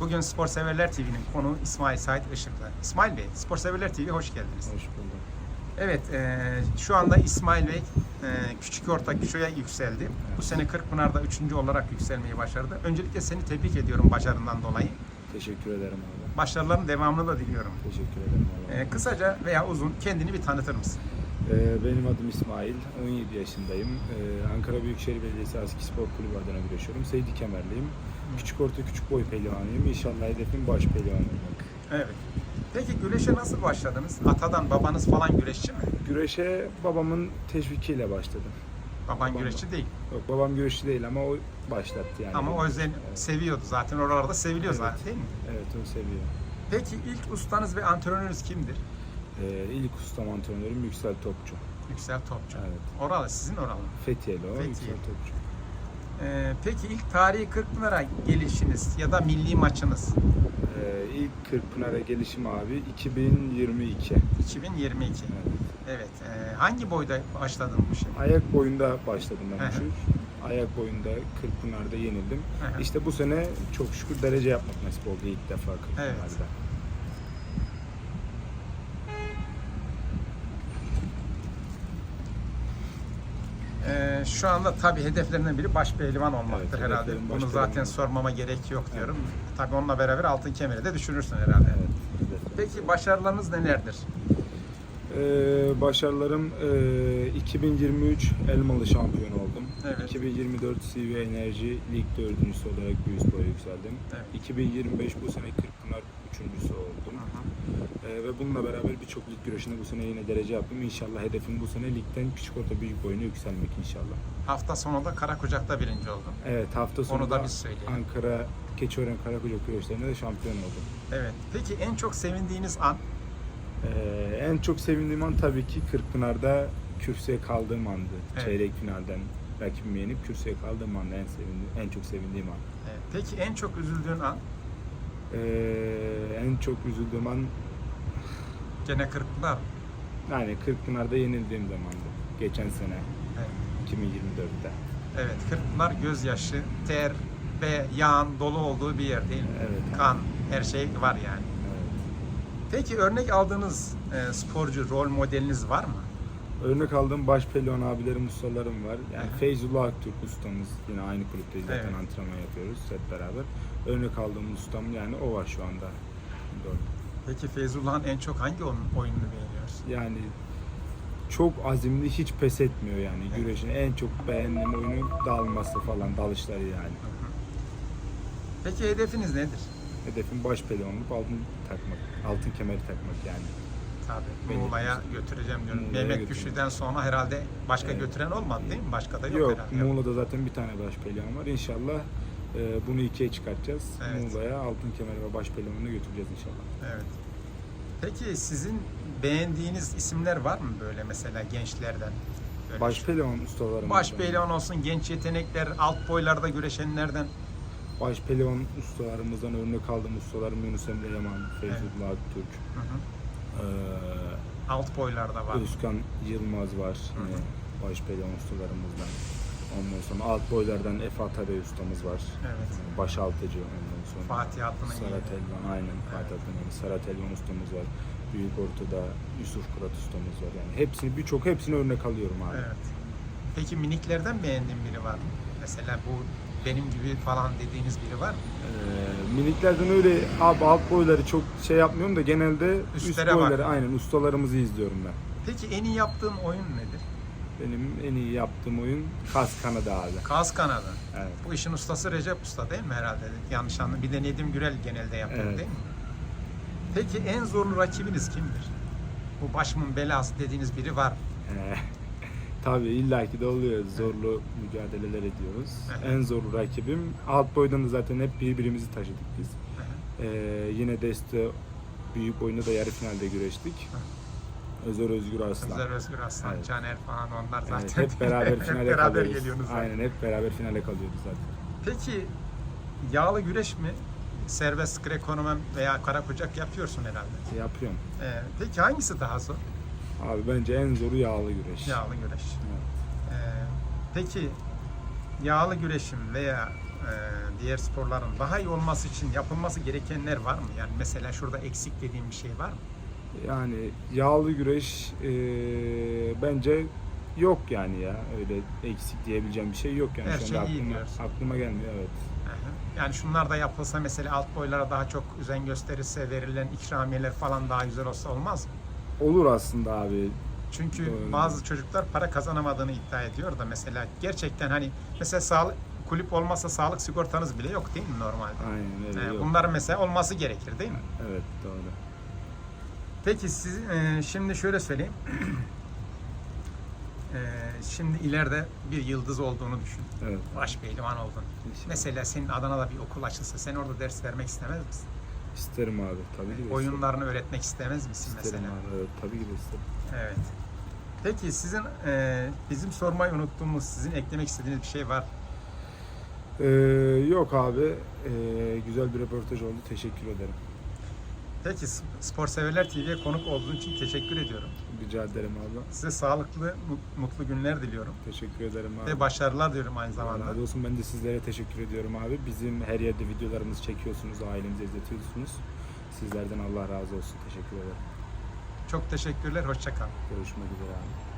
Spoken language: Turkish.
Bugün Spor Severler TV'nin konuğu İsmail Sait Işıklı. İsmail Bey, Spor Severler TV hoş geldiniz. Hoş bulduk. Evet, e, şu anda İsmail Bey e, küçük orta kişoya yükseldi. Bu sene Kırkpınar'da üçüncü olarak yükselmeyi başardı. Öncelikle seni tebrik ediyorum başarından dolayı. Teşekkür ederim abi. Başarıların devamını da diliyorum. Teşekkür ederim abi. E, kısaca veya uzun kendini bir tanıtır mısın? Ee, benim adım İsmail. 17 yaşındayım. Ee, Ankara Büyükşehir Belediyesi Aski Spor Kulübü adına güreşiyorum. Seydi Kemerliyim. Küçük orta küçük boy pehlivanıyım. İnşallah hedefim baş pehlivan olmak. Evet. Peki güreşe nasıl başladınız? Atadan babanız falan güreşçi mi? Güreşe babamın teşvikiyle başladım. Baban Babam güreşçi değil. Yok babam güreşçi değil ama o başlattı yani. Ama o yüzden Evet. seviyordu zaten. Oralarda seviliyor Evet. zaten değil mi? Evet o seviyor. Peki ilk ustanız ve antrenörünüz kimdir? Ee, ilk ustam antrenörüm Yüksel Topçu. Yüksel Topçu. Evet. Oralı, sizin oralı. Fethiyeli o. Fethiye. Yüksel Topçu. Ee, peki ilk tarihi Kırkpınar'a gelişiniz ya da milli maçınız Ee, ilk Kırkpınar'a gelişim abi 2022. 2022. Evet. Evet. Ee, hangi boyda başladın bu şey? Ayak boyunda başladım ben hı. şu. Ayak boyunda Kırkpınar'da yenildim. Hı hı. İşte bu sene çok şükür derece yapmak nasip oldu ilk defa Kırkpınar'da. Evet. Ee, şu anda tabii hedeflerinden biri baş pehlivan olmaktır Evet, herhalde. hedeflerim baş Bunu pehlivan zaten olmak. sormama gerek yok diyorum. Tabii onunla beraber altın kemeri de düşürürsün herhalde. Evet. Peki başarılarınız nelerdir? Ee, başarılarım e, 2023 Elmalı şampiyon oldum. Evet. 2024 CV Enerji Lig dördüncüsü olarak bir üst boya yükseldim. Evet. 2025 bu sene Kırkpınar üçüncüsü oldum. Ve bununla beraber birçok lig güreşinde bu sene yine derece yaptım. İnşallah hedefim bu sene ligden küçük orta büyük boyuna yükselmek inşallah. Hafta sonu da Karakucak'ta birinci oldum. Evet hafta sonu Onu da biz söyleyelim. Ankara Keçiören Karakucak güreşlerinde de şampiyon oldum. Evet. Peki en çok sevindiğiniz an? Ee, en çok sevindiğim an tabii ki Kırkpınar'da kürsüye kaldığım andı. Evet. Çeyrek finalden rakibimi yenip kürsüye kaldığım anda en sevindiğim, en çok sevindiğim an. Evet. Peki en çok üzüldüğün an? Ee, en çok üzüldüğüm an Gene Kırkpınar. yani Kırkpınar'da yenildiğim zamandı. Geçen sene Evet. 2024'te. Evet. Kırkpınar gözyaşı, ter ve yağın dolu olduğu bir yer değil mi? Evet. Kan, her şey var yani. Evet. Peki örnek aldığınız e, sporcu, rol modeliniz var mı? Örnek aldığım baş pelon abilerim, ustalarım var. Yani. Feyzullah Aktürk ustamız yine aynı kulüpteyiz zaten Evet. antrenman yapıyoruz hep beraber. Örnek aldığım ustam yani o var şu anda. Doğru. Peki Feyzullah'ın en çok hangi oyun, oyununu beğeniyorsun? Yani çok azimli, hiç pes etmiyor yani Evet. güreşin. En çok beğendiğim oyunu dalması falan, dalışları yani. Peki hedefiniz nedir? Hedefim baş pelonluk, altın takmak, altın kemeri takmak yani. Tabii Muğla'ya götüreceğim diyorum. Muğla'ya Mehmet götüreceğim. Güçlü'den sonra herhalde başka Evet. götüren olmadı değil mi? Başka da yok, Yok, herhalde. Muğla'da zaten bir tane baş pelon var. İnşallah e, bunu ikiye çıkartacağız. Evet. Muğla'ya altın kemeri ve baş pelonunu götüreceğiz inşallah. Evet. Peki sizin beğendiğiniz isimler var mı böyle mesela gençlerden? Böyle Baş pelon ustalarımızdan. Baş pehlivan olsun, genç yetenekler, alt boylarda güreşenlerden. Baş pelon ustalarımızdan örnek aldığım ustalarım Yunus Emre Yaman, Feyzullah Aktürk, Hı hı. eee, Alt boylarda var. Özkan Yılmaz var Hı hı. yine baş pelon ustalarımızdan. Ondan sonra alt boylardan Efe Atabey ustamız var. Evet. Baş altıcı ondan sonra. Fatih yeğeni. Elvan aynen Fatih Altın'ın Serhat Elvan ustamız var. Büyük ortada Yusuf Kırat ustamız var. Yani hepsini birçok hepsini örnek alıyorum abi. Evet. Peki miniklerden beğendiğin biri var mı? Mesela bu benim gibi falan dediğiniz biri var mı? Ee, miniklerden öyle abi alt boyları çok şey yapmıyorum da genelde Üstlere üst boyları bak. aynen ustalarımızı izliyorum ben. Peki en iyi yaptığın oyun nedir? Benim en iyi yaptığım oyun kas kanadı abi. Kaz kanadı. Evet. Bu işin ustası Recep Usta değil mi herhalde? Yanlış anladım. Bir de Nedim Gürel genelde yapıyor Evet. değil mi? Peki en zorlu rakibiniz kimdir? Bu başımın belası dediğiniz biri var. Ee, tabii illaki de oluyor. Zorlu mücadeleler ediyoruz. Evet. En zorlu rakibim. Alt boydan da zaten hep birbirimizi taşıdık biz. Ee, yine Deste büyük boyunda da yarı finalde güreştik. Özer Özgür Arslan. Özer Özgür Aslan, Evet. Caner falan onlar Evet, zaten. hep beraber finale hep beraber kalıyoruz. geliyorsunuz zaten. Aynen hep beraber finale kalıyoruz zaten. Peki yağlı güreş mi? Serbest Grekonomen veya kara kucak yapıyorsun herhalde. Yapıyorum. Ee, peki hangisi daha zor? Abi bence en zoru yağlı güreş. Yağlı güreş. Evet. Ee, peki yağlı güreşin veya e, diğer sporların daha iyi olması için yapılması gerekenler var mı? Yani mesela şurada eksik dediğim bir şey var mı? Yani yağlı güreş e, bence yok yani ya. Öyle eksik diyebileceğim bir şey yok yani. Her Şu şey anda iyi aklıma, diyorsun. aklıma gelmiyor evet. Yani şunlar da yapılsa mesela alt boylara daha çok özen gösterirse verilen ikramiyeler falan daha güzel olsa olmaz mı? Olur aslında abi. Çünkü Doğru. bazı çocuklar para kazanamadığını iddia ediyor da mesela gerçekten hani mesela sağlık kulüp olmasa sağlık sigortanız bile yok değil mi normalde? Aynen öyle. Ee, yok. bunların mesela olması gerekir değil mi? Evet doğru. Peki siz e, şimdi şöyle söyleyeyim. E, şimdi ileride bir yıldız olduğunu düşün. Evet. Baş pehlivan oldun. İnşallah. Mesela senin Adana'da bir okul açılsa sen orada ders vermek istemez misin? İsterim abi. Tabii ki de isterim. Oyunlarını öğretmek istemez misin İsterim mesela? abi. Evet, tabii ki de isterim. Evet. Peki sizin e, bizim sormayı unuttuğumuz, sizin eklemek istediğiniz bir şey var. Ee, yok abi. Ee, güzel bir röportaj oldu. Teşekkür ederim. Peki Spor Severler TV'ye konuk olduğun için teşekkür ediyorum. Rica ederim abi. Size sağlıklı, mu- mutlu günler diliyorum. Teşekkür ederim abi. Ve başarılar diyorum aynı zamanda. razı olsun. Ben de sizlere teşekkür ediyorum abi. Bizim her yerde videolarımızı çekiyorsunuz, ailemize izletiyorsunuz. Sizlerden Allah razı olsun. Teşekkür ederim. Çok teşekkürler, hoşça kal. Görüşmek üzere abi.